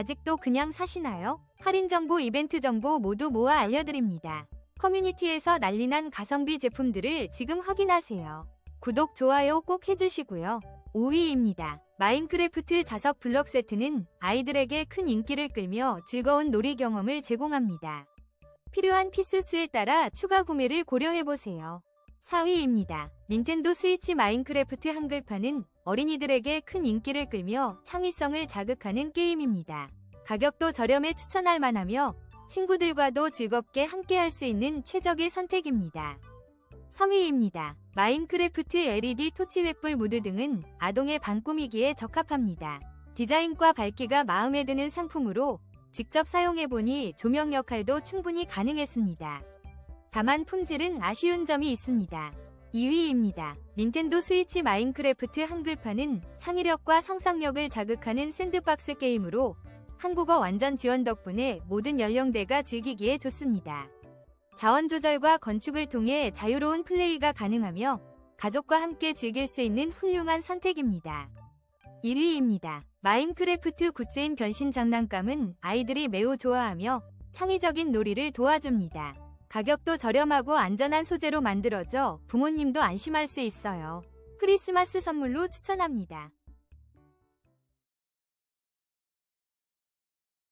아직도 그냥 사시나요? 할인 정보, 이벤트 정보 모두 모아 알려드립니다. 커뮤니티에서 난리난 가성비 제품들을 지금 확인하세요. 구독, 좋아요 꼭 해주시고요. 5위입니다. 마인크래프트 자석 블럭 세트는 아이들에게 큰 인기를 끌며 즐거운 놀이 경험을 제공합니다. 필요한 피스 수에 따라 추가 구매를 고려해보세요. 4위입니다. 닌텐도 스위치 마인크래프트 한글판은 어린이들에게 큰 인기를 끌며 창의성을 자극하는 게임입니다. 가격도 저렴해 추천할 만하며 친구들과도 즐겁게 함께할 수 있는 최적의 선택입니다. 3위입니다. 마인크래프트 LED 토치 횃불 무드 등은 아동의 방 꾸미기에 적합합니다. 디자인과 밝기가 마음에 드는 상품으로 직접 사용해보니 조명 역할도 충분히 가능했습니다. 다만 품질은 아쉬운 점이 있습니다. 2위입니다. 닌텐도 스위치 마인크래프트 한글판은 창의력과 상상력을 자극하는 샌드박스 게임으로 한국어 완전 지원 덕분에 모든 연령대가 즐기기에 좋습니다. 자원 조절과 건축을 통해 자유로운 플레이가 가능하며 가족과 함께 즐길 수 있는 훌륭한 선택입니다. 1위입니다. 마인크래프트 굿즈인 변신 장난감은 아이들이 매우 좋아하며 창의적인 놀이를 도와줍니다. 가격도 저렴하고 안전한 소재로 만들어져 부모님도 안심할 수 있어요. 크리스마스 선물로 추천합니다.